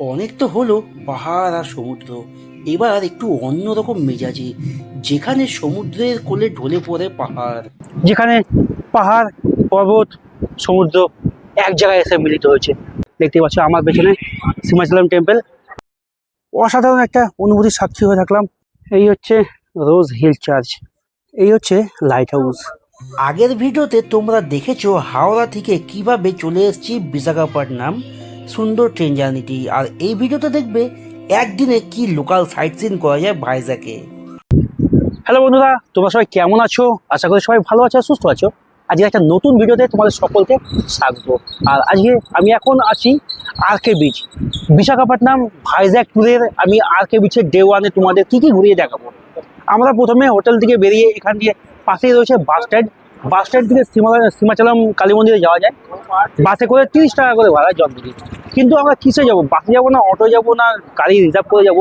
অনেক তো হলো পাহাড় আর সমুদ্র। এবার একটু অন্যরকম মেজাজে যেখানে সমুদ্রের কোলে ঢলে পড়ে পাহাড়। যেখানে পাহাড় পর্বত সমুদ্র এক জায়গায় এসে মিলিত হয়েছে। দেখতে পাচ্ছ আমার পেছনে সীমাচলাম টেম্পল। অসাধারণ একটা অনুভূতির সাক্ষী হয়ে থাকলাম। এই হচ্ছে রোজ হিল চার্চ। এই হচ্ছে লাইট হাউস। আগের ভিডিওতে তোমরা দেখেছ হাওড়া থেকে কীভাবে চলে এসেছি বিশাখাপট্টনম। সুন্দর ট্রেন জার্নিটি আর এই ভিডিওতে দেখবে একদিনে কি লোকাল সাইট সিন করা যায় ভাইজাকে। হ্যালো বন্ধুরা, তোমরা সবাই কেমন আছো? আশা করি সবাই ভালো আছো, সুস্থ আছো। আজকে একটা নতুন ভিডিওতে তোমাদের সকলকে স্বাগত। আর আজকে আমি এখন আছি R K beach Visakhapatnam Vizag ট্যুরের আমি আর কে বিচের ডে ওয়ানে তোমাদের কী কী ঘুরিয়ে দেখাবো। আমরা প্রথমে হোটেল থেকে বেরিয়ে এখান দিয়ে পাশেই রয়েছে বাস স্ট্যান্ড বাস স্ট্যান্ড থেকে সীমা, সীমাচলম কালী মন্দিরে যাওয়া যায়। বাসে করে তিরিশ টাকা করে ভাড়া জলদিঘি কিন্তু আমরা কিসে যাব? বাসে যাব না অটো যাব না, গাড়ি রিজার্ভ করে যাব?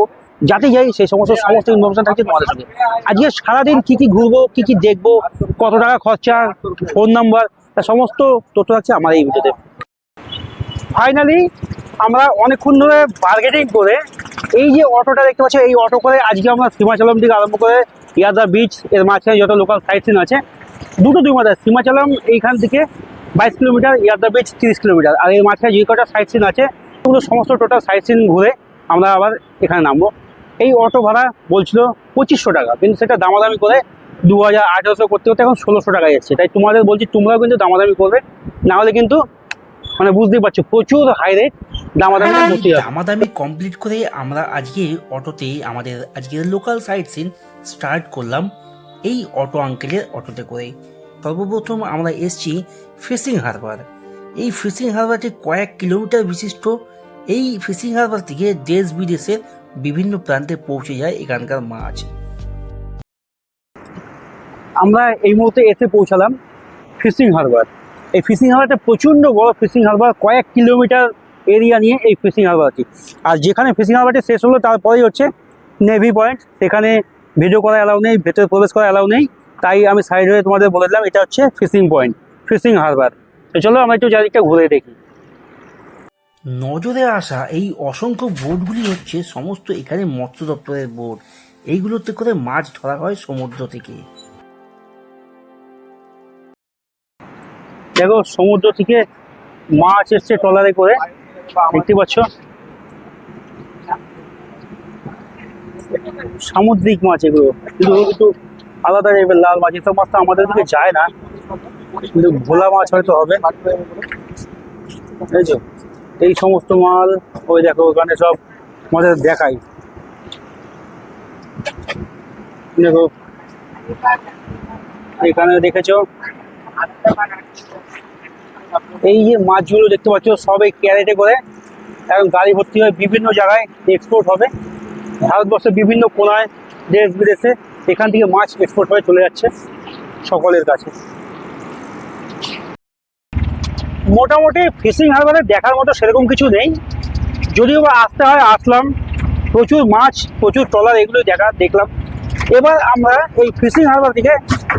যাতে যাই, সেই সমস্ত সমস্ত ইনফরমেশন থাকছে তোমাদের সঙ্গে আজকে সারাদিন কি কি ঘুরবো, কি কি দেখব, কত টাকা খরচা ফোন নাম্বার তা সমস্ত তথ্য থাকছে আমার এই ভিডিওতে। ফাইনালি আমরা অনেকক্ষণ ধরে বার্গেটিং করে এই যে অটোটা দেখতে পাচ্ছ, এই অটো করে আজকে আমরা সীমাচলম থেকে আরম্ভ করে ইয়াদা বিচ এর মাঝখানে যত লোকাল সাইট সিন আছে দুটো দুই মাথায়। সীমাচলম এইখান থেকে বাইশ কিলোমিটার ইয়াদা বিচ তিরিশ কিলোমিটার। আর এই মাঝখানে যে কটা সাইট সিন আছে ওগুলো সমস্ত টোটাল সাইট সিন ঘুরে আমরা আবার এখানে নামবো। এই অটো ভাড়া বলছিল পঁচিশশো টাকা কিন্তু সেটা দামাদামি করে দু হাজার আঠারোশো করতে করতে এখন ষোলোশো টাকা যাচ্ছে তাই তোমাদের বলছি তোমরাও কিন্তু দামাদামি করবে না হলে কিন্তু মানে বুঝতেই পারছ প্রচুর হাই রেট দামাদামি করতে হবে। দামাদামি কমপ্লিট করে আমরা আজকে অটোতে আমাদের আজকের লোকাল সাইট সিন স্টার্ট করলাম। এই অটো আঙ্কেলের অটোতে করে সর্বপ্রথম আমরা এসছি ফিশিং হারবার। এই ফিশিং হারবারটি কয়েক কিলোমিটার বিশিষ্ট। এই ফিশিং হারবার থেকে দেশ বিদেশের বিভিন্ন প্রান্তে পৌঁছে যায় এখানকার মাছ। আমরা এই মুহূর্তে এসে পৌঁছালাম ফিশিং হারবার। এই ফিশিং হারবারটা প্রচণ্ড বড় ফিশিং হারবার, কয়েক কিলোমিটার এরিয়া নিয়ে এই ফিশিং হারবারটি। আর যেখানে ফিশিং হারবারটি শেষ হলো, তারপরেই হচ্ছে নেভি পয়েন্ট সেখানে ভিডিও করা অ্যালাউ নেই ভেতরে প্রবেশ করা অ্যালাউ নেই। তাই আমি সাইড হয়ে তোমাদের বলে দিলাম এটা হচ্ছে ফিশিং পয়েন্ট ফিশিং হারবার তো চলো আমরা একটু চারিদিকটা ঘুরে দেখি। নজরে আসা এই অসংখ্য বোটগুলি হচ্ছে সমস্ত এখানে মৎস্য দপ্তরের বোট। এইগুলোতে করে মাছ ধরা হয় সমুদ্র থেকে। দেখো সমুদ্র থেকে মাছ এসছে ট্রলারে করে। দেখতে পাচ্ছ? সামুদ্রিক মাছ এগুলো। কিন্তু একটু আলাদা টাইপের লাল মাছ এসব মাছ তো আমাদের দিকে যায় না। কিন্তু ভোলা মাছ হয়তো হবে। বুঝেছ? এই সমস্ত মাল ওই দেখো, ওখানে সব আমাদের দেখাই। দেখো, এখানে দেখেছ? এই যে মাছগুলো দেখতে পাচ্ছ, সব ক্যারেটে করে, এখন গাড়ি ভর্তি হয়ে বিভিন্ন জায়গায় এক্সপোর্ট হবে। ভারতবর্ষের বিভিন্ন কোনায় দেশ বিদেশে এখান থেকে মাছ এক্সপোর্ট হয়ে চলে যাচ্ছে সকলের কাছে। মোটামুটি ফিশিং হারবারে দেখার মতো সেরকম কিছু নেই। যদিও বা আসতে হয় আসলাম। প্রচুর মাছ প্রচুর ট্রলার এগুলো দেখা দেখলাম। এবার আমরা এই ফিশিং হারবার থেকে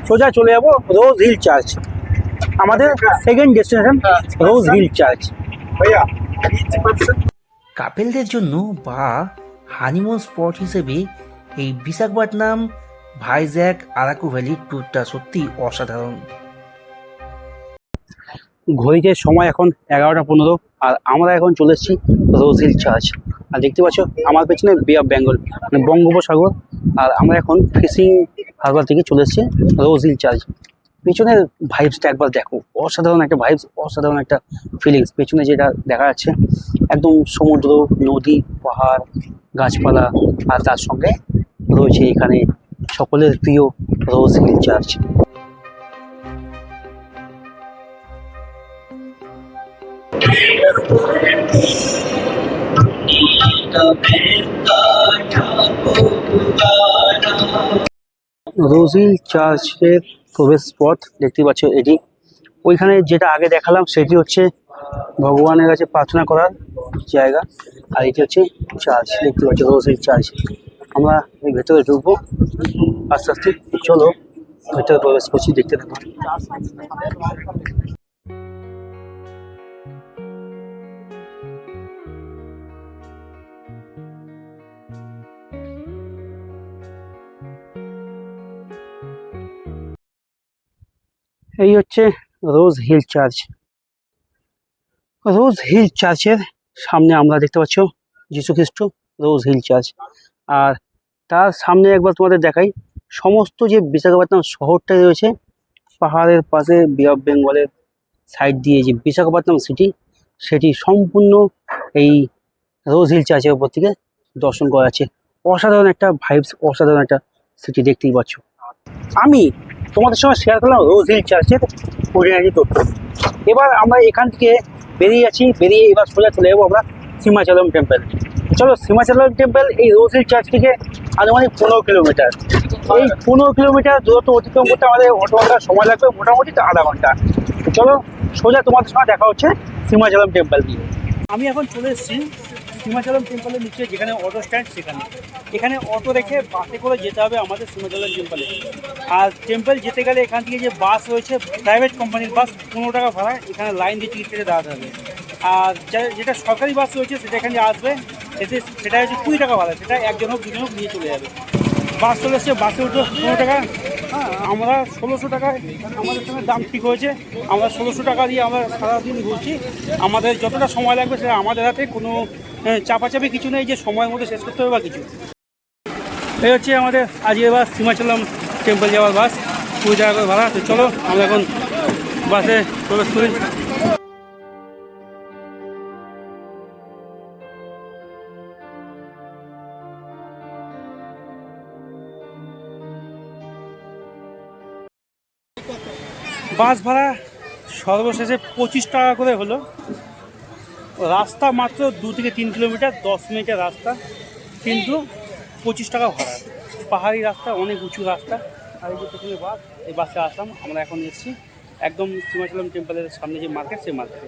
সোজা চলে যাব রোজ হিল চার্চ আমাদের second destination Rose Hill Church কাপেলদের জন্য বা হানিমুন স্পট হিসেবে এই বিশাখাপট্টনম ভাইজ্যাক আরাকু ভ্যালির ট্যুরটা সত্যি অসাধারণ। ঘড়িতে সময় এখন এগারোটা পনেরো, আর আমরা এখন চলে এসেছি রোজ হিল চার্চ আর দেখতে পাচ্ছ, আমার পেছনে বে অফ বেঙ্গল মানে বঙ্গোপসাগর, আর আমরা এখন ফিশিং হারবার থেকে চলে এসেছি রোজ হিল চার্চ পেছনের ভাইবসটা একবার দেখো, অসাধারণ একটা ভাইবস অসাধারণ একটা ফিলিংস পেছনে যেটা দেখা যাচ্ছে, একদম সমুদ্র, নদী, পাহাড় গাছপালা আর তার সঙ্গে রয়েছে এখানে সকলের প্রিয় রোজ হিল চার্চ রোজিল চার্চের প্রবেশ পথ দেখতে পাচ্ছ এটি। ওইখানে যেটা আগে দেখালাম সেটি হচ্ছে ভগবানের কাছে প্রার্থনা করার জায়গা আর এটি হচ্ছে চার্চ, দেখতে পাচ্ছি রোজের চার্চ। আমরা এই ভেতরে ঢুকবো, আস্তে আস্তে চলো, ভেতরে প্রবেশ করছি, দেখতে থাকো। এই হচ্ছে Rose Hill Church. Rose Hill চার্চের সামনে আমরা দেখতে পাচ্ছ যীশু খ্রিস্ট রোজ হিল চার্চ। আর তার সামনে একবার তোমাদের দেখাই, সমস্ত যে বিশাখাপত্তনম শহরটা রয়েছে পাহাড়ের পাশে বে অফ বেঙ্গলের সাইড দিয়ে যে বিশাখাপত্তনম সিটি সেটি সম্পূর্ণ এই রোজ হিল চার্চের উপর থেকে দর্শন করা আছে অসাধারণ একটা ভাইবস অসাধারণ একটা সিটি দেখতেই পাচ্ছ। আমি তোমাদের সঙ্গে শেয়ার করলাম রোজ হিল চার্চের পরিণতি তথ্য। এবার আমরা এখান থেকে বেরিয়ে যাচ্ছি, বেরিয়ে এবার সোজা চলে যাব আমরা সীমাচলম টেম্পল চলো সীমাচলম টেম্পল এই রোজ চার্চ থেকে আনুমানিক পনেরো কিলোমিটার এই পনেরো কিলোমিটার দূরত্ব অতিক্রম করতে আমাদের অটো ঘণ্টা সময় লাগবে, মোটামুটি তো আধা ঘণ্টা। চলো, সোজা তোমাদের সঙ্গে দেখা হচ্ছে সীমাচলম টেম্পল দিয়ে আমি এখন চলে এসেছি সীমাচলম টেম্পলের নিচে যেখানে অটো স্ট্যান্ড সেখানে। এখানে অটো রেখে বাসে করে যেতে হবে আমাদের সীমাচলম টেম্পলে আর টেম্পল যেতে গেলে এখান থেকে যে বাস রয়েছে প্রাইভেট কোম্পানির বাস পনেরো টাকা ভাড়া, এখানে লাইন দিয়ে টিকিট কেটে দাঁড়াতে হবে। আর যেটা সরকারি বাস রয়েছে, সেটা এখানে আসবে সেটা হচ্ছে কুড়ি টাকা ভাড়া, সেটা একজন হোক, দুজন হোক নিয়ে চলে যাবে। বাস চলে এসছে, বাসে উঠবে পনেরো টাকা। হ্যাঁ আমরা ষোলোশো টাকায় আমাদের সঙ্গে দাম ঠিক হয়েছে। আমরা ষোলোশো টাকা দিয়ে আমরা সারাদিন ঘুরছি। আমাদের যতটা সময় লাগবে সেটা আমাদের হাতে কোনো চাপাচাপি কিছু নেই যে সময়ের মধ্যে শেষ করতে হবে বা কিছু। এই হচ্ছে আমাদের আজকের বাস, সীমাচলম টেম্পল যাওয়ার বাস। কুড়ি টাকা করে ভাড়া। তো চলো, আমরা এখন বাসে প্রবেশ করি। বাস ভাড়া সর্বশেষে পঁচিশ টাকা করে হলো। রাস্তা মাত্র দু থেকে তিন কিলোমিটার, দশ মিনিটের রাস্তা, কিন্তু পঁচিশ টাকা ভাড়া। পাহাড়ি রাস্তা, অনেক উঁচু রাস্তা। আর এই যে বাস, এই বাসে আসলাম, আমরা এখন এসেছি একদম সীমাচলম টেম্পলের সামনে যে মার্কেট, সেই মার্কেটে।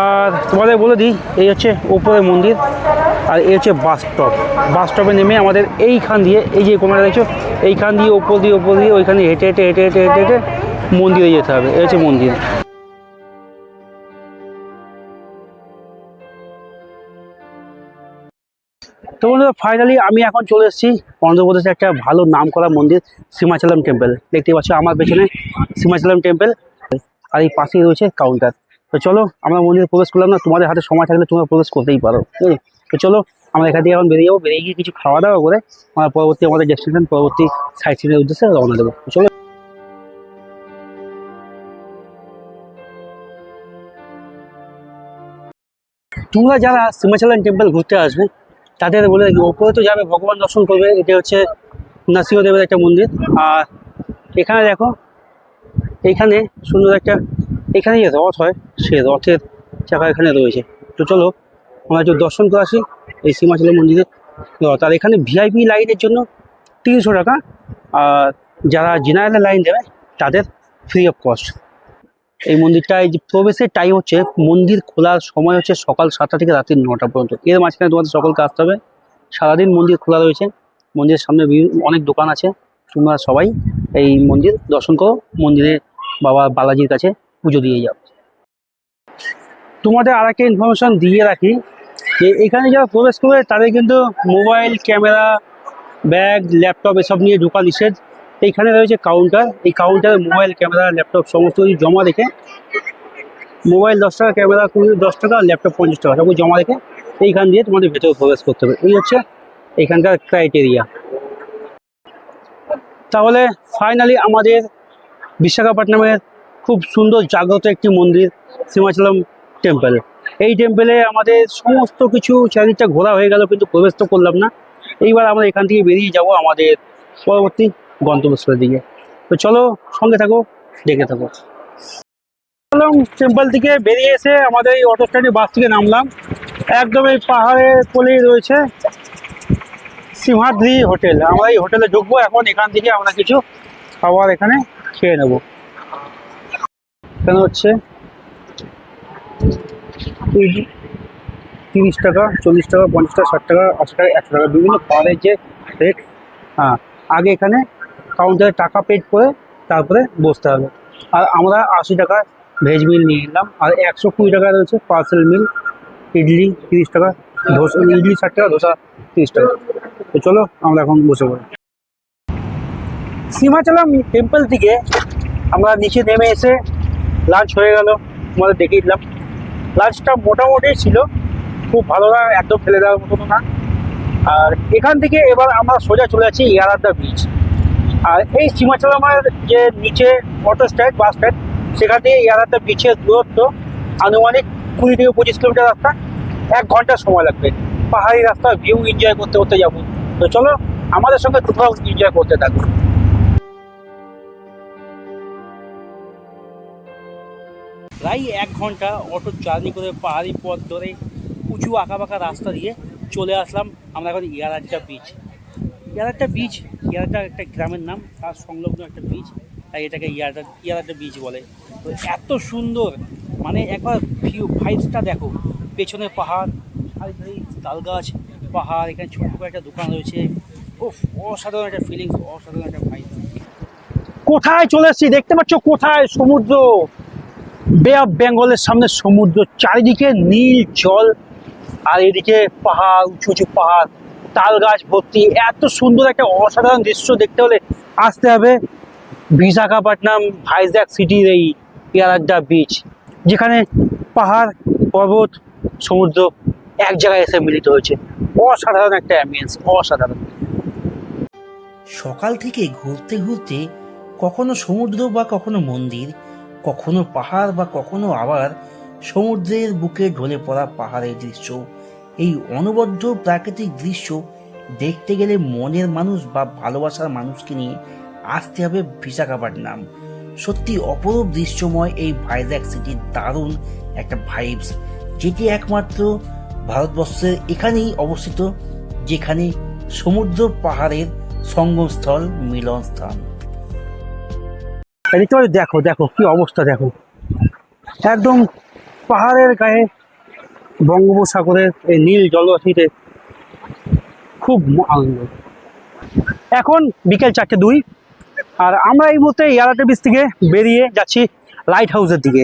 আর তোমাদের বলে দিই, এই হচ্ছে উপরে মন্দির, আর এই হচ্ছে বাস স্টপ। বাস স্টপে নেমে আমাদের এইখান দিয়ে, এই যে কোনাটা দেখছ, এইখান দিয়ে ওপর দিয়ে ওপর দিয়ে, ওইখানে হেঁটে হেঁটে হেঁটে হেঁটে হেঁটে হেঁটে মন্দিরে যেতে হবে। এই হচ্ছে মন্দির। তো বন্ধুরা ফাইনালি আমি এখন চলে এসেছি অন্ধ্রপ্রদেশে একটা ভালো নাম করা মন্দির, সীমাচলম টেম্পল দেখতে পাচ্ছ আমার পেছনে সীমাচলম টেম্পল আর এই পাশেই রয়েছে কাউন্টার তো চলো, আমরা মন্দিরে প্রবেশ করলাম না, তোমাদের হাতে সময় থাকলে তোমরা প্রবেশ করতেই পারো ঠিক তো চলো, আমরা এখান থেকে এখন বেরিয়ে যাব, বেরিয়ে গিয়ে কিছু খাওয়া দাওয়া করে আমরা পরবর্তী আমাদের ডেস্টিনেশন পরবর্তী সাইট সিনের উদ্দেশ্যে রওনা দেবো। চলো। তোমরা যারা সীমাচলম টেম্পল ঘুরতে আসবে, তাদের বলে ওপরে তো যাবে, ভগবান দর্শন করবে, এটা হচ্ছে নরসিংহদেবের একটা মন্দির। আর এখানে দেখো এইখানে সুন্দর একটা এখানে যে রথ হয়, সে রথের চাকা এখানে রয়েছে। তো চলো, আমরা একটু দর্শন করে আসি এই সীমাচলের মন্দিরে। রথ আর এখানে ভিআইপি লাইনের জন্য তিনশো টাকা। আর যারা জেনারেল লাইন দেবে, তাদের ফ্রি অফ কস্ট এই মন্দিরটায় যে প্রবেশের টাইম হচ্ছে, মন্দির খোলার সময় হচ্ছে সকাল সাতটা থেকে রাত্রি নটা পর্যন্ত। এর মাঝখানে তোমাদের সকলকে আসতে হবে। সারাদিন মন্দির খোলা রয়েছে। মন্দিরের সামনে অনেক দোকান আছে। তোমরা সবাই এই মন্দির দর্শন করো। মন্দিরে বাবা বালাজির কাছে পুজো দিয়ে যাও। তোমাদের আর একটা ইনফরমেশন দিয়ে রাখি যে এখানে যারা প্রবেশ করবে, তাদের কিন্তু মোবাইল ক্যামেরা ব্যাগ ল্যাপটপ এসব নিয়ে ঢোকা নিষেধ। এইখানে রয়েছে কাউন্টার এই কাউন্টারে মোবাইল ক্যামেরা ল্যাপটপ সমস্ত কিছু জমা রেখে মোবাইল দশ টাকা ক্যামেরা কুড়ি, দশ টাকা ল্যাপটপ পঞ্চাশ টাকা সব জমা রেখে এইখান দিয়ে তোমাদের ভেতরে প্রবেশ করতে হবে। এই হচ্ছে এখানকার ক্রাইটেরিয়া তাহলে ফাইনালি আমাদের বিশাখাপট্টনমের খুব সুন্দর জাগ্রত একটি মন্দির সীমাচলম টেম্পল এই টেম্পলে আমাদের সমস্ত কিছু চারিদিকটা ঘোরা হয়ে গেল, কিন্তু প্রবেশ তো করলাম না। এইবার আমরা এখান থেকে বেরিয়ে যাব আমাদের পরবর্তী গন্তব্যস্থলের দিকে। তো চলো সঙ্গে থাকো, দেখে থাকো। টেম্পল থেকে বেরিয়ে এসে আমাদের এই অটো স্ট্যান্ডে বাস থেকে নামলাম। একদম এই পাহাড়ের কোলেই রয়েছে সিংহাদ্রি হোটেল আমরা এই হোটেলে ঢুকবো। এখন এখান থেকে আমরা কিছু খাবার এখানে খেয়ে নেব। এখানে হচ্ছে? তিরিশ টাকা, চল্লিশ টাকা, পঞ্চাশ টাকা, ষাট টাকা, আশি টাকা, একশো টাকা, বিভিন্ন খাবারের যে রেট হ্যাঁ আগে এখানে কাউন্টারে টাকা পেড করে তারপরে বসতে হবে। আর আমরা আশি টাকা ভেজ মিল নিয়ে নিলাম। আর একশো কুড়ি টাকা রয়েছে পার্সেল মিল ইডলি তিরিশ টাকা, ধোসা, ইডলি ষাট টাকা, ধোসা তিরিশ টাকা। তো চলো, আমরা এখন বসে পড়ি। সীমাচলম টেম্পল থেকে আমরা নিচে নেমে এসে লাঞ্চ হয়ে গেল। তোমাদের দেখিয়ে দিলাম। লাঞ্চটা মোটামুটি ছিল। খুব ভালো না, একদম ফেলে দেওয়ার মতো না। আর এখান থেকে এবার আমরা সোজা চলে যাচ্ছি ইয়ারাদ্দা বিচ আর এই সীমাচলামার যে নিচে অটো স্ট্যান্ড বাস স্ট্যান্ড সেখান থেকে ইয়ারাদ্দা বিচের দূরত্ব আনুমানিক কুড়ি থেকে পঁচিশ কিলোমিটার রাস্তা। এক ঘণ্টা সময় লাগবে। পাহাড়ি রাস্তা ভিউ এনজয় করতে করতে যাব। তো চলো, আমাদের সঙ্গে কোথাও এনজয় করতে থাকো। প্রায় এক ঘণ্টা অটো জার্নি করে পাহাড়ি পথ ধরে উঁচু আঁকাবাঁকা রাস্তা দিয়ে চলে আসলাম আমরা এখন ইয়ারাড্ডা বিচ ইয়ারাড্ডা বিচ ইয়ারাড্ডা একটা গ্রামের নাম, তার সংলগ্ন একটা বিচ তাই এটাকে ইয়ারাড্ডা ইয়ারাড্ডা বিচ বলে। তো এত সুন্দর মানে একবার ভিউ ভাইবসটা দেখো। পেছনে পাহাড় আর তাল গাছ পাহাড়, এখানে ছোট করে একটা দোকান রয়েছে। ও অসাধারণ একটা ফিলিংস অসাধারণ একটা ভাইব কোথায় চলে এসেছি? দেখতে পাচ্ছ কোথায়? সমুদ্র। বে অফ বেঙ্গলের সামনে সমুদ্র, চারিদিকে নীল জল আর এদিকে পাহাড়, উঁচু উঁচু পাহাড়, তাল গাছ ভর্তি। এত সুন্দর একটা অসাধারণ দৃশ্য দেখতে হলে আসতে হবে বিশাখাপট্টনম ভাইজ্যাক সিটির এই ইয়ারাড্ডা বিচ যেখানে পাহাড়, পর্বত, সমুদ্র এক জায়গায় এসে মিলিত হয়েছে। অসাধারণ একটা অ্যাম্বিয়েন্স অসাধারণ। সকাল থেকে ঘুরতে ঘুরতে কখনো সমুদ্র বা কখনো মন্দির কখনো পাহাড় বা কখনো আবার সমুদ্রের বুকে ঢলে পড়া পাহাড়ের দৃশ্য। এই অনবদ্য প্রাকৃতিক দৃশ্য দেখতে গেলে মনের মানুষ বা ভালোবাসার মানুষকে নিয়ে আসতে হবে বিশাখাপট্টনম। সত্যি অপরূপ দৃশ্যময় এই ভাইজ্যাক সিটির দারুণ একটা ভাইবস যেটি একমাত্র ভারতবর্ষের এখানেই অবস্থিত, যেখানে সমুদ্র পাহাড়ের সঙ্গমস্থল মিলনস্থান দেখতে পাচ্ছ দেখো দেখো কি অবস্থা, দেখো। একদম পাহাড়ের গায়ে বঙ্গোপসাগরের এই নীল জলরাশিতে খুব আনন্দ এখন বিকেল চারটে দুই, আর আমরা এই মুহূর্তে ইয়ারাটে বিচ থেকে বেরিয়ে যাচ্ছি লাইট হাউসের দিকে।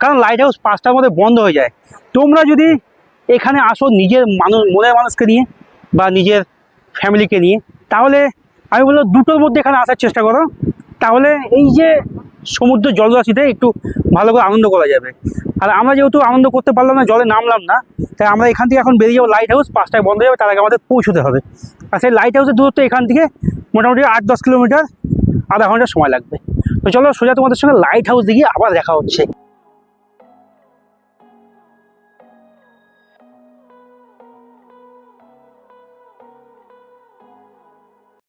কারণ লাইট হাউস পাঁচটার মধ্যে বন্ধ হয়ে যায়। তোমরা যদি এখানে আসো নিজের মানুষ, মনের মানুষকে নিয়ে বা নিজের ফ্যামিলিকে নিয়ে, তাহলে আমি বলব দুটোর মধ্যে এখানে আসার চেষ্টা করো। তাহলে এই যে সমুদ্র জলরাশিতে একটু ভালো করে আনন্দ করা যাবে। আর আমরা যেহেতু আনন্দ করতে পারলাম না, জলে নামলাম না, তাই আমরা এখান থেকে এখন বেরিয়ে যাব লাইট হাউস পাঁচটায় বন্ধ যাবে, তার আগে আমাদের পৌঁছতে হবে। আর সেই লাইট হাউসের দূরত্ব এখান থেকে মোটামুটি আট দশ কিলোমিটার, আধা ঘণ্টা সময় লাগবে। তো চলো সোজা তোমাদের সঙ্গে লাইট হাউস গিয়ে আবার দেখা হচ্ছে।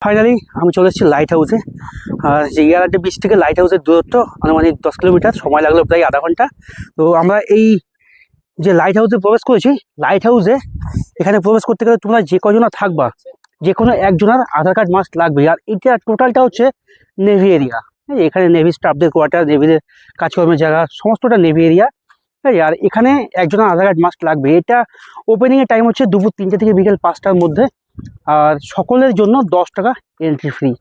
ফাইনালি আমি চলে এসেছি লাইট হাউসে আর যে ইয়ারাডে বিচ থেকে লাইট হাউসের দূরত্ব, আনুমানিক দশ কিলোমিটার, সময় লাগল প্রায় আধা ঘণ্টা। তো আমরা এই যে লাইট হাউসে প্রবেশ করেছি লাইট হাউসে এখানে প্রবেশ করতে গেলে তোমরা যে কজনা থাকবা, যে কোনো একজনের আধার কার্ড মাস্ট লাগবে। আর এটা টোটালটা হচ্ছে নেভি এরিয়া এখানে নেভি স্টাফদের কোয়ার্টার নেভিদের কাজকর্মের জায়গা, সমস্তটা নেভি এরিয়া ঠিক আর এখানে একজনের আধার কার্ড মাস্ট লাগবে। এটা ওপেনিংয়ের টাইম হচ্ছে দুপুর তিনটে থেকে বিকেল পাঁচটার মধ্যে। আর সকলের জন্য দশ টাকা এন্ট্রি ফ্রি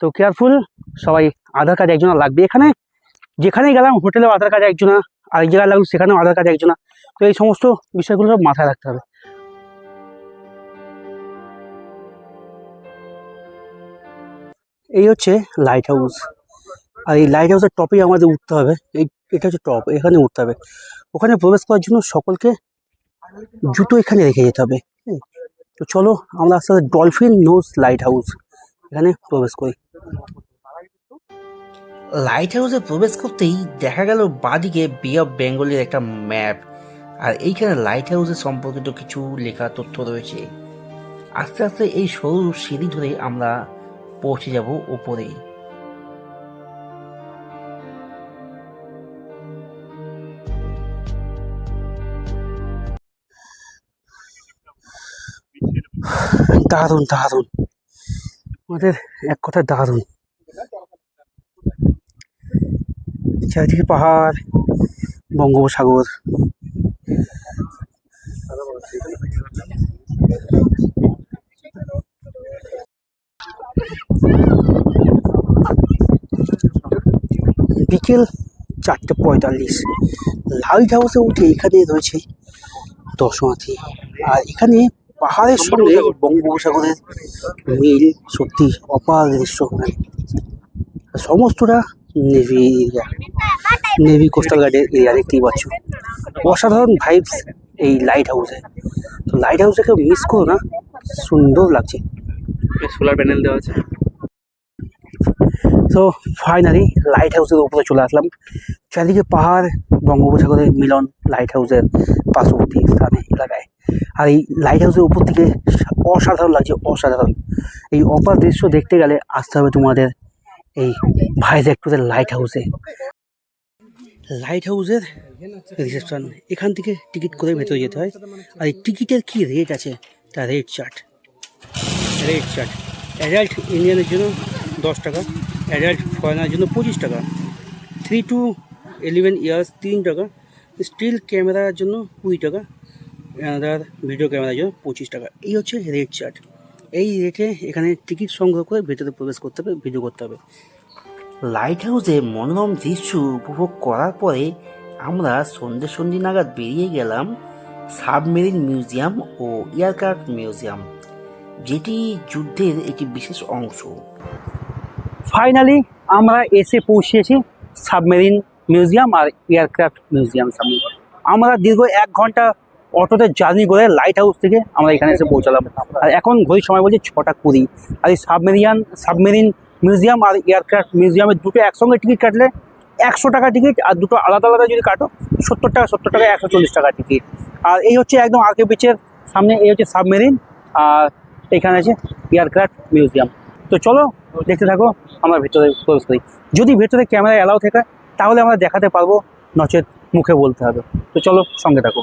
তো কেয়ারফুল সবাই আধার কার্ড একজনা লাগবে। এখানে যেখানেই গেলাম হোটেলেও আধার কার্ড একজনা, আরেক জায়গায় লাগল সেখানেও আধার কার্ড একজনা। তো এই সমস্ত বিষয়গুলো মাথায় রাখতে হবে। এই হচ্ছে লাইট হাউস আর এই লাইট হাউসের টপেই আমাদের উঠতে হবে। এই, এটা হচ্ছে টপ এখানে উঠতে হবে। ওখানে প্রবেশ করার জন্য সকলকে জুতো এখানে রেখে যেতে হবে। তো চলো আমরা আস্তে আস্তে ডলফিন নোজ লাইট হাউস এখানে প্রবেশ করি। লাইট হাউসে প্রবেশ করতেই দেখা গেল বাদিকে বে অফ বেঙ্গলের একটা ম্যাপ আর এইখানে লাইট হাউসের সম্পর্কিত কিছু লেখা তথ্য রয়েছে। আস্তে আস্তে এই সরু সিঁড়ি ধরে আমরা পৌঁছে যাব ওপরে দারুণ দারুণ। আমাদের এক কথায় দারুণ। চারিদিকে পাহাড়, বঙ্গোপসাগর। বিকেল চারটে পঁয়তাল্লিশ। লাইট হাউসে উঠে এখানে রয়েছে দর্শনার্থী আর এখানে পাহাড়ের সঙ্গে বঙ্গোপসাগরের মিল সত্যি অপার দৃশ্য। সমস্তটা নেভি এরিয়া নেভি কোস্টাল গার্ডের এরিয়া দেখতেই পাচ্ছ। অসাধারণ ভাইবস এই লাইট হাউসে তো লাইট হাউসে কেউ মিস করো না সুন্দর লাগছে। সোলার প্যানেল দেওয়া আছে। তো ফাইনালি লাইট হাউসের উপরে চলে আসলাম। চারিদিকে পাহাড় বঙ্গোপসাগরের মিলন লাইট হাউসের পার্শ্ববর্তী স্থানে এলাকায়। আর এই লাইট হাউসের উপর থেকে অসাধারণ লাগছে, অসাধারণ। এই অপার দৃশ্য দেখতে গেলে আসতে হবে তোমাদের এই ভাইজ্যাকপুরের লাইট হাউসে লাইট হাউসের রিসেপশন এখান থেকে টিকিট করে ভেতরে যেতে হয়? আর এই টিকিটের কী রেট আছে? তা rate chart rate chart adult ইন্ডিয়ানের জন্য দশ টাকা অ্যাডাল্ট ফরেনার জন্য পঁচিশ টাকা থ্রি টু ইলেভেন ইয়ার্স তিন টাকা স্টিল ক্যামেরার জন্য কুড়ি টাকা অ্যানাদার ভিডিও ক্যামেরার জন্য পঁচিশ টাকা। এই হচ্ছে রেট চার্ট এই রেটে এখানে টিকিট সংগ্রহ করে ভেতরে প্রবেশ করতে হবে ভিডিও করতে হবে। লাইট হাউসে মনোরম দৃশ্য উপভোগ করার পরে আমরা সন্ধ্যে সন্ধে নাগাদ বেরিয়ে গেলাম সাবমেরিন মিউজিয়াম ও এয়ারক্রাফট মিউজিয়াম যেটি যুদ্ধের একটি বিশেষ অংশ। ফাইনালি আমরা এসে পৌঁছেছি সাবমেরিন মিউজিয়াম আর এয়ারক্রাফট মিউজিয়াম সামনে। আমরা দীর্ঘ এক ঘণ্টা অটোতে জার্নি করে লাইট হাউস থেকে আমরা এখানে এসে পৌঁছালাম। আর এখন ঘড়ির সময় বলছে ছটা কুড়ি। আর এই সাবমেরিয়ান সাবমেরিন মিউজিয়াম আর এয়ারক্রাফট মিউজিয়ামের দুটো একসঙ্গে টিকিট কাটলে একশো টাকা টিকিট আর দুটো আলাদা আলাদা যদি কাটো, সত্তর টাকা সত্তর টাকা, একশো চল্লিশ টাকা টিকিট আর এই হচ্ছে একদম আরকে বিচের সামনে, এই হচ্ছে সাবমেরিন আর এখানে আছে এয়ারক্রাফট মিউজিয়াম তো চলো, দেখতে থাকো, আমরা ভেতরে প্রবেশ করি। যদি ভেতরে ক্যামেরা অ্যালাউ থাকে, তাহলে আমরা দেখাতে পারব, নচেত মুখে বলতে হবে। তো চলো, সঙ্গে থাকো।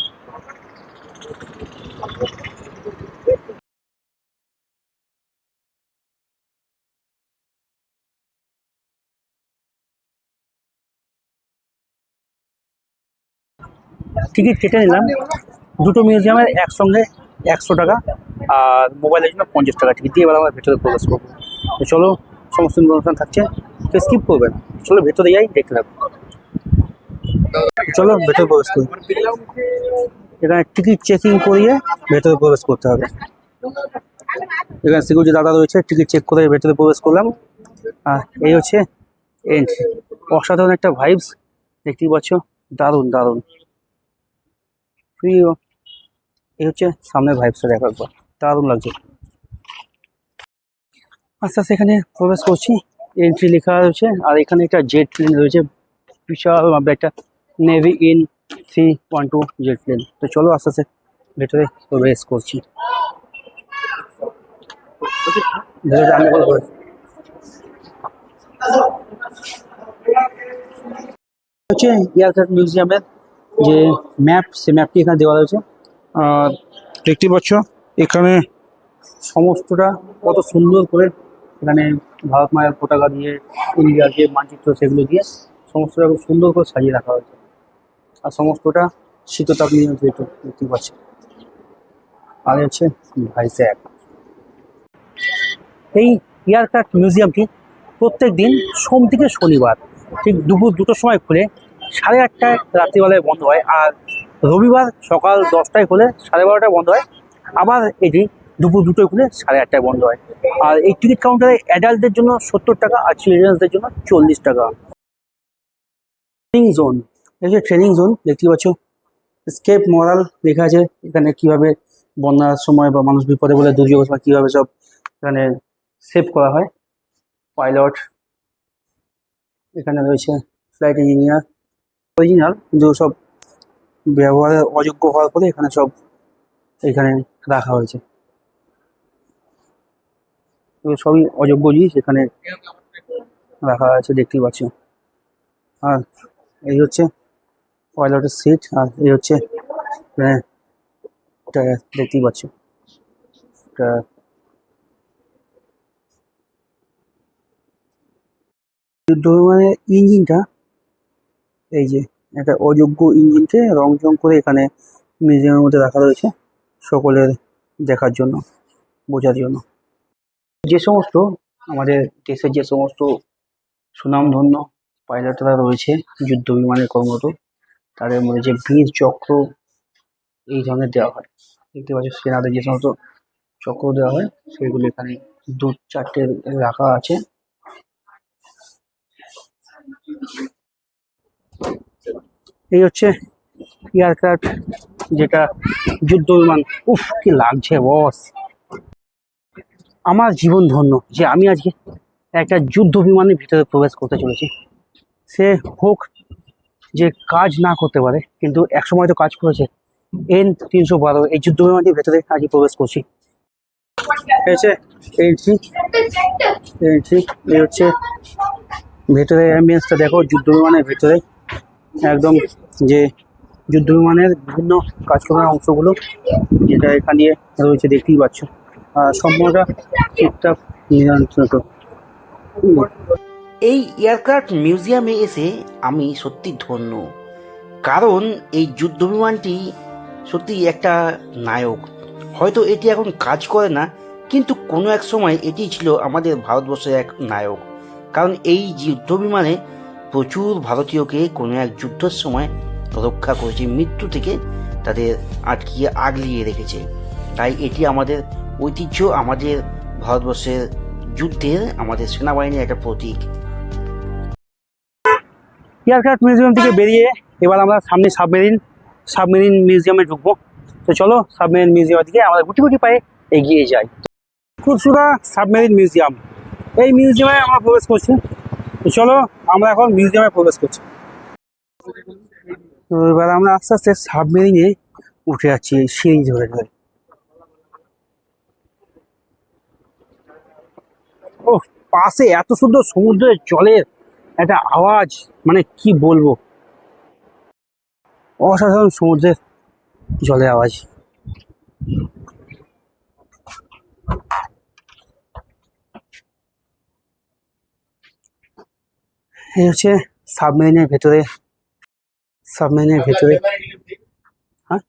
টিকিট কেটে নিলাম। দুটো মিউজিয়ামের একসঙ্গে একশো টাকা আর মোবাইলের জন্য পঞ্চাশ টাকা টিকিট। দিয়ে এবার আমরা ভেতরে প্রবেশ করব। তো চলো, সমস্ত ইনফরমেশন থাকছে। তো স্কিপ করবেন। চলো ভেতরে যাই, দেখতে থাকো। চলো ভেতরে প্রবেশ করি। এখানে টিকিট চেকিং করিয়ে ভেতরে প্রবেশ করতে হবে। এখানে সিকিউরিটি দাদা রয়েছে, টিকিট চেক করে ভেতরে প্রবেশ করলাম। আর এই হচ্ছে এন্ট্রি অসাধারণ একটা ভাইবস দেখতেই পাচ্ছ, দারুণ দারুণ। প্রিয় এই হচ্ছে সামনের ভাইবসটা দেখো একবার। দারুণ লাগছে। আস্তে আস্তে এখানে প্রবেশ করছি এন্ট্রি লেখা রয়েছে, আর এখানে একটা জেট প্লেন রয়েছে, বিশাল একটা navy in three one two jet plane তো চলো আস্তে আস্তে ভেতরে প্রবেশ করছি। হচ্ছে এয়ারক্রাফট মিউজিয়ামের যে ম্যাপ সে ম্যাপটি এখানে দেওয়া রয়েছে। আর দেখতে পাচ্ছ, এখানে সমস্তটা কত সুন্দর করে এখানে ভারত মায়ের পতাকা দিয়ে ইন্ডিয়ার যে মানচিত্র সেগুলো দিয়ে সমস্তটা খুব সুন্দর করে সাজিয়ে রাখা হয়েছে। আর সমস্তটা শীততাপ নিয়ন্ত্রিত দেখতে পাচ্ছি। আর হচ্ছে ভাইজ্যাক এই এয়ারক্রাফট মিউজিয়ামটি প্রত্যেক দিন সোম থেকে শনিবার ঠিক দুপুর দুটোর সময় খুলে সাড়ে আটটায় রাত্রিবেলায় বন্ধ হয় আর রবিবার সকাল দশটায় খুলে সাড়ে বারোটায় বন্ধ হয়। আবার এটি দুপুর দুটোয় খুলে সাড়ে আটটায় বন্ধ হয়। আর এই টিকিট কাউন্টারে অ্যাডাল্টদের জন্য সত্তর টাকা আর চিলড্রেন্সদের জন্য চল্লিশ টাকা। ট্রেনিং জোন এই যে ট্রেনিং জোন দেখতে পাচ্ছ? স্কেপ মরাল লেখা আছে। এখানে কীভাবে বন্যার সময় বা মানুষ বিপদে বলে দুর্যোগের সময় কীভাবে সব এখানে সেভ করা হয়। পাইলট এখানে রয়েছে ফ্লাইট ইঞ্জিনিয়ার অরিজিনাল কিন্তু সব ব্যবহারের অযোগ্য হওয়ার পরে এখানে সব এখানে রাখা হয়েছে। সবই অযোগ্য জিনিস এখানে রাখা আছে দেখতেই পাচ্ছি। আর এই হচ্ছে পাইলটের সিট আর এই হচ্ছে আহ, এটা দেখতেই পাচ্ছ। যুদ্ধ বিমানের ইঞ্জিনটা এই যে, একটা অযোগ্য ইঞ্জিনকে রং চং করে এখানে মিউজিয়ামের মধ্যে রাখা রয়েছে সকলের দেখার জন্য, বোঝার জন্য। যে সমস্ত আমাদের দেশের যে সমস্ত সুনামধন্য পাইলটরা রয়েছে যুদ্ধ বিমানে কর্মরত, তাদের মধ্যে যে বীর চক্র এই ধরনের দেওয়া হয়, দেখতে পাচ্ছি সেনাদের যে সমস্ত চক্র দেওয়া হয়, সেগুলো এখানে দু চারটে রাখা আছে। এই হচ্ছে এয়ারক্রাফট, যেটা যুদ্ধ বিমান। উফ, কি লাগছে, বস। আমার জীবন ধন্য যে আমি আজকে একটা যুদ্ধ বিমানের ভিতরে প্রবেশ করতে চলেছি। সে হোক যে কাজ না করতে পারে, কিন্তু একসময় তো কাজ করেছে। এন তিনশো বারো, এই যুদ্ধ বিমানটির ভেতরে আজকে প্রবেশ করছি। হচ্ছে এন্ট্রি এন্ট্রি এই হচ্ছে ভেতরে অ্যাম্বিয়েন্সটা দেখো, যুদ্ধ বিমানের ভেতরে। একদম যে যুদ্ধ বিমানের বিভিন্ন কাজকর্মের অংশগুলো যেটা এখানে রয়েছে, দেখতেই পাচ্ছ। সম্পূর্ণটা ঠিকঠাক নিয়ন্ত্রিত এই এয়ারক্রাফট মিউজিয়ামে এসে আমি সত্যি ধন্য। কারণ এই যুদ্ধ বিমানটি সত্যি একটা নায়ক। হয়তো এটি এখন কাজ করে না, কিন্তু কোনো এক সময় এটি ছিল আমাদের ভারতবর্ষের এক নায়ক। কারণ এই যুদ্ধ বিমানে প্রচুর ভারতীয়কে কোনো এক যুদ্ধের সময় রক্ষা করেছে, মৃত্যু থেকে তাদের আটকিয়ে আগলিয়ে রেখেছে। তাই এটি আমাদের ঐতিহ্য, আমাদের ভারতবর্ষের যুদ্ধের, আমাদের সেনাবাহিনীর একটা প্রতীক। এয়ারক্রাফট মিউজিয়াম থেকে বেরিয়ে এবার আমরা সামনে সাবমেরিন সাবমেরিন মিউজিয়ামে ঢুকবো। তো চলো সাবমেরিন মিউজিয়ামের দিকে আমরা গুটি গুটি পায়ে এগিয়ে যাই। খুচরা সাবমেরিন মিউজিয়াম এই মিউজিয়ামে আমরা প্রবেশ করছি। তো চলো, আমরা এখন মিউজিয়ামে প্রবেশ করছি। তো এবার আমরা আস্তে আস্তে সাবমেরিনে উঠে যাচ্ছি, এই সিঁড়ি ধরে ধরে। ও পাশে এত সুন্দর সমুদ্রের জলের একটা আওয়াজ মানে কি বলব? অসাধারণ সমুদ্রের জলের আওয়াজ। এই হচ্ছে সাবমেরিনের ভেতরে সাবমেরিনের ভেতরে। হ্যাঁ?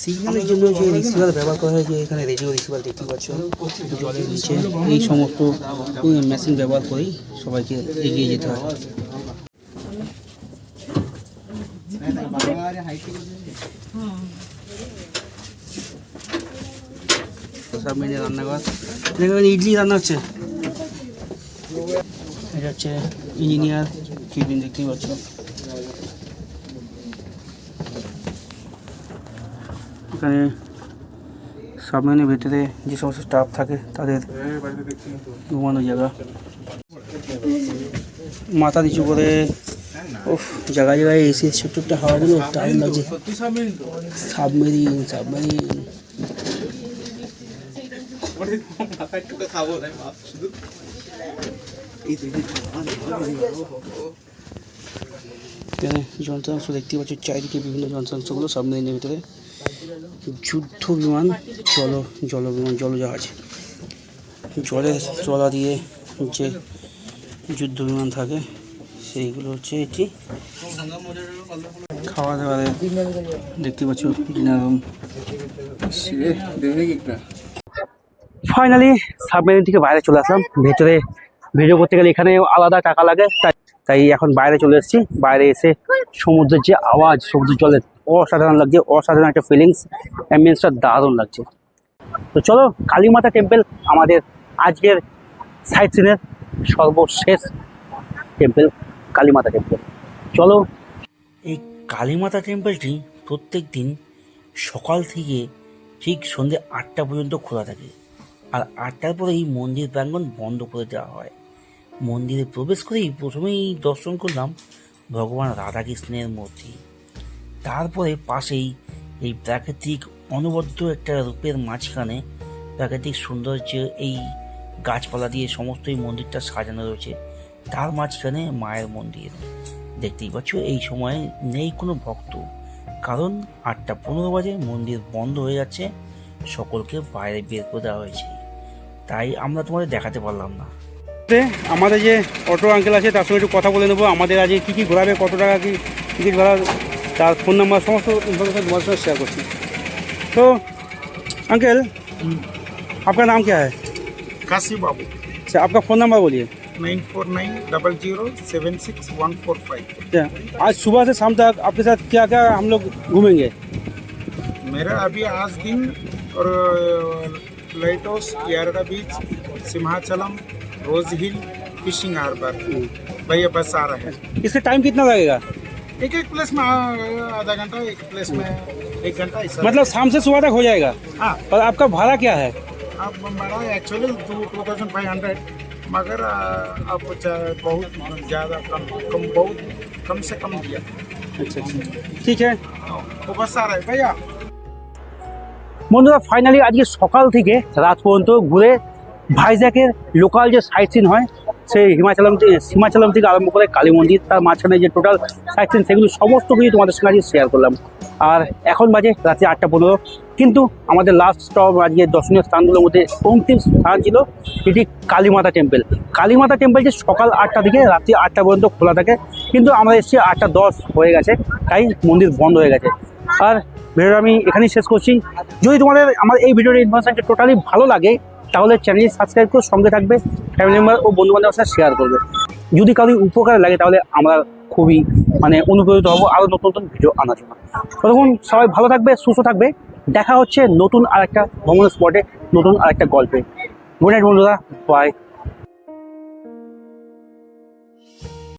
সিগন্যালের জন্য যে রিসিভার ব্যবহার করা হয়, যে এখানে রেডিও রিসিভার দেখতে পাচ্ছ জলের নিচে, এই সমস্ত মেশিন ব্যবহার করেই সবাইকে এগিয়ে যেতে হয়। হ্যাঁ। সব মিলে রান্নাঘর। এখানে ইডলি রান্না হচ্ছে। এটা হচ্ছে ইঞ্জিনিয়ার কেবিন, দেখতেই পাচ্ছ। এখানে সাবমেরিনের ভেতরে যে সমস্ত স্টাফ থাকে, তাদের ঘুমানোর জায়গা। মাথা নিচু করে, উফ, জায়গায় জায়গায় এসে ছোট্ট একটা হাওয়াগুলো দারুণ লাগছে। Submarine submarine. এখানে যন্ত্রাংশ দেখতে পাচ্ছ, চারিদিকে বিভিন্ন যন্ত্রাংশগুলো সাবমেরিনের ভিতরে যুদ্ধ বিমান, জল জল বিমান, জলজাহাজ। জলের চলা দিয়ে যে যুদ্ধ বিমান থাকে, সেইগুলো হচ্ছে এটি। খাওয়া দাওয়ার দেখতে পাচ্ছ, ডিনার ফাইনালি সাবমেরিন থেকে বাইরে চলে আসলাম। ভেতরে ভিডিও করতে গেলে এখানে আলাদা টাকা লাগে, তাই তাই এখন বাইরে চলে এসেছি। বাইরে এসে সমুদ্রের যে আওয়াজ, সমুদ্রের জলের অসাধারণ লাগছে, অসাধারণ একটা ফিলিংস অ্যাম্বিয়েন্সটা দারুণ লাগছে। তো চলো, কালীমাতা টেম্পল আমাদের আজকের সাইট সিনের সর্বশেষ টেম্পল কালীমাতা টেম্পল চলো। এই কালীমাতা টেম্পলটি প্রত্যেক দিন সকাল থেকে ঠিক সন্ধ্যে আটটা পর্যন্ত খোলা থাকে। আর আটটার পরে এই মন্দির প্রাঙ্গণ বন্ধ করে দেওয়া হয়। মন্দিরে প্রবেশ করেই প্রথমেই দর্শন করলাম ভগবান রাধাকৃষ্ণের মূর্তি। তারপরে পাশেই এই প্রাকৃতিক অনবদ্য একটা রূপের মাঝখানে প্রাকৃতিক সৌন্দর্য, এই গাছপালা দিয়ে সমস্ত এই মন্দিরটা সাজানো রয়েছে। তার মাঝখানে মায়ের মন্দির। দেখতেই পাচ্ছ, এই সময় নেই কোনো ভক্ত। কারণ আটটা পনেরো বাজে মন্দির বন্ধ হয়ে যাচ্ছে। সকলকে বাইরে বের করে দেওয়া হয়েছে। তাই আমরা তোমাদের দেখাতে পারলাম না। আমাদের যে অটো আঙ্কেল আছে তার সঙ্গে একটু কথা বলে নেব। আমাদের আজকে কী কী ঘোরাবে কত টাকা কী টিকিট ঘোরা তার ফোন নাম্বার সমস্ত ইনফরমেশন তোমার সঙ্গে শেয়ার করছি। তো আঙ্কেল আপনার নাম কে হয়? কাশি বাবু আচ্ছা আপনার ফোন নাম্বার বলি nine four nine double zero seven six one four five হ্যাঁ আজ সুবাহ সে শাম তক আপনার সাথে কে কে আমলোক ঘুমেন মেরা আবি আজ দিন lighthouse Kiara beach Simhachalam Rose Hill fishing harbour भैया बस आ रहा है। इसका टाइम कितना लगेगा? एक एक प्लेस में आधा घंटा एक प्लेस में एक घंटा मतलब शाम से सुबह तक हो जाएगा? हाँ। पर आपका भाड़ा क्या है? आप भाड़ा actually two thousand five hundred मगर आप बहुत ज़्यादा कम कम बहुत कम से कम दिया। अच्छा अच्छा। ठीक है। वो बस आ रहा है। भैया বন্ধুরা ফাইনালি আজকে সকাল থেকে রাত পর্যন্ত ঘুরে ভাইজ্যাকের লোকাল যে সাইট সিন হয়, সেই হিমাচলম হিমাচলম থেকে আরম্ভ করে কালী মন্দির, তার মাঝখানে যে টোটাল সাইট সিন সেগুলো সমস্ত কিছু তোমাদের সঙ্গে আজকে শেয়ার করলাম। আর এখন বাজে রাত্রি আটটা পনেরো, কিন্তু আমাদের লাস্ট স্টপ আজকে দর্শনীয় স্থানগুলোর মধ্যে অন্তিম স্থান ছিল, এটি কালীমাতা টেম্পল কালীমাতা টেম্পল যে সকাল আটটা থেকে রাত্রি আটটা পর্যন্ত খোলা থাকে, কিন্তু আমরা এসেছি আটটা দশ হয়ে গেছে, তাই মন্দির বন্ধ হয়ে গেছে। আর ভিডিওটা আমি এখানেই শেষ করছি। যদি তোমাদের আমার এই ভিডিওর ইনফরমেশনটা টোটালি ভালো লাগে, তাহলে চ্যানেলটি সাবস্ক্রাইব করে সঙ্গে থাকবে ফ্যামিলি মেম্বার ও বন্ধু বান্ধবের সাথে শেয়ার করবে। যদি কারোর উপকারে লাগে, তাহলে আমরা খুবই মানে অনুপ্রেরিত হব আরও নতুন নতুন ভিডিও আনার জন্য। ততক্ষণ সবাই ভালো থাকবে, সুস্থ থাকবে। দেখা হচ্ছে নতুন আরেকটা ভ্রমণ স্পটে নতুন আরেকটা গল্পে। গুড নাইট বন্ধুরা। বাই